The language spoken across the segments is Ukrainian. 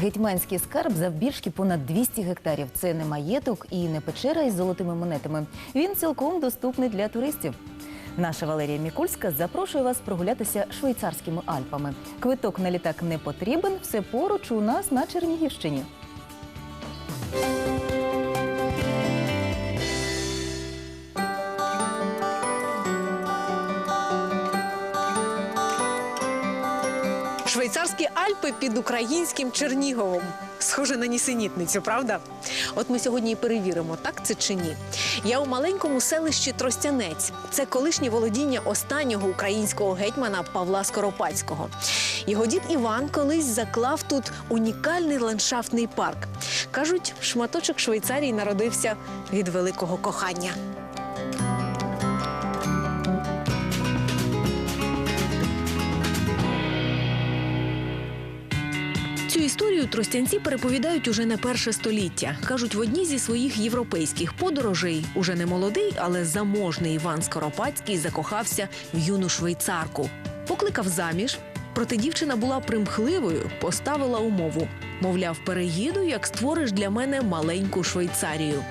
Гетьманський скарб завбільшки понад 200 гектарів. Це не маєток і не печера із золотими монетами. Він цілком доступний для туристів. Наша Валерія Мікульська запрошує вас прогулятися швейцарськими Альпами. Квиток на літак не потрібен, все поруч у нас на Чернігівщині. Швейцарські Альпи під українським Черніговом. Схоже на нісенітницю, правда? От ми сьогодні і перевіримо, так це чи ні. Я у маленькому селищі Тростянець. Це колишнє володіння останнього українського гетьмана Павла Скоропадського. Його дід Іван колись заклав тут унікальний ландшафтний парк. Кажуть, шматочок Швейцарії народився від великого кохання. Цю історію тростянці переповідають уже не перше століття. кажуть, в одній зі своїх європейських подорожей уже не молодий, але заможний Іван Скоропадський закохався в юну швейцарку. Покликав заміж. Проте дівчина була примхливою, поставила умову. Мовляв, переїду, як створиш для мене маленьку Швейцарію.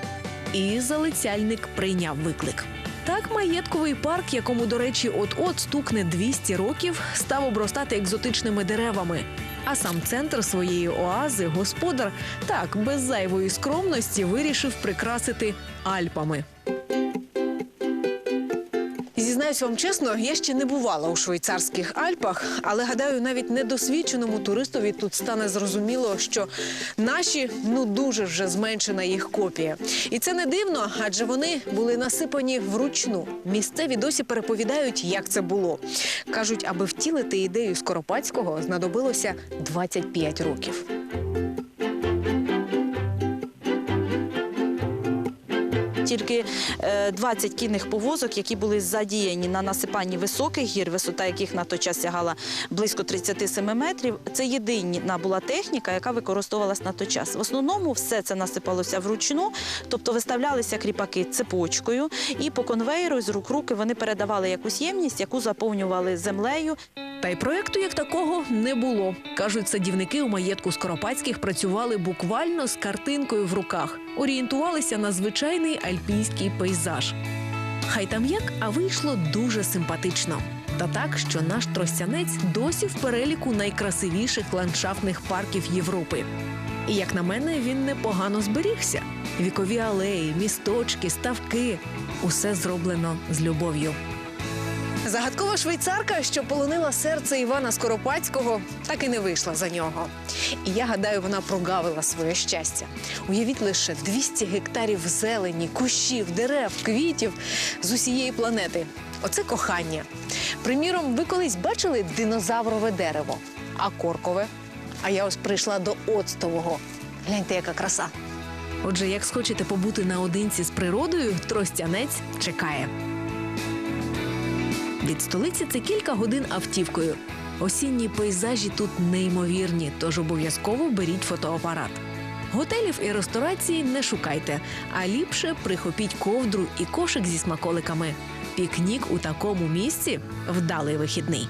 І залицяльник прийняв виклик. Так маєтковий парк, якому, до речі, от-от стукне 200 років, став обростати екзотичними деревами. А сам центр своєї оази господар так без зайвої скромності вирішив прикрасити Альпами. Зізнаюсь вам чесно, я ще не бувала у швейцарських Альпах, але гадаю, навіть недосвідченому туристові тут стане зрозуміло, що наші ну дуже вже зменшена їх копія. І це не дивно, адже вони були насипані вручну. Місцеві досі переповідають, як це було. кажуть, аби втілити ідею Скоропадського, знадобилося 25 років. Тільки е, 20 кінних повозок, які були задіяні на насипанні високих гір, висота яких на той час сягала близько 37 метрів. Це єдина була техніка, яка використовувалась на той час. В основному все це насипалося вручну, тобто виставлялися кріпаки цепочкою, і по конвейеру з рук руки вони передавали якусь ємність, яку заповнювали землею. Та й проекту як такого не було. кажуть, садівники у маєтку Скоропадських працювали буквально з картинкою в руках, орієнтувалися на звичайний альпійський пейзаж. Хай там як, а вийшло дуже симпатично. Та так, що наш тростянець досі в переліку найкрасивіших ландшафтних парків Європи. І як на мене, він непогано зберігся. Вікові алеї, місточки, ставки усе зроблено з любов'ю. Загадкова швейцарка, що полонила серце Івана Скоропадського, так і не вийшла за нього. І я гадаю, вона прогавила своє щастя. Уявіть лише 200 гектарів зелені, кущів, дерев, квітів з усієї планети. Оце кохання. Приміром, ви колись бачили динозаврове дерево, а коркове. А я ось прийшла до оцтового. Гляньте, яка краса. Отже, як схочете побути наодинці з природою, тростянець чекає. Від столиці це кілька годин автівкою. Осінні пейзажі тут неймовірні, тож обов'язково беріть фотоапарат. Готелів і ресторації не шукайте, а ліпше прихопіть ковдру і кошик зі смаколиками. Пікнік у такому місці вдалий вихідний.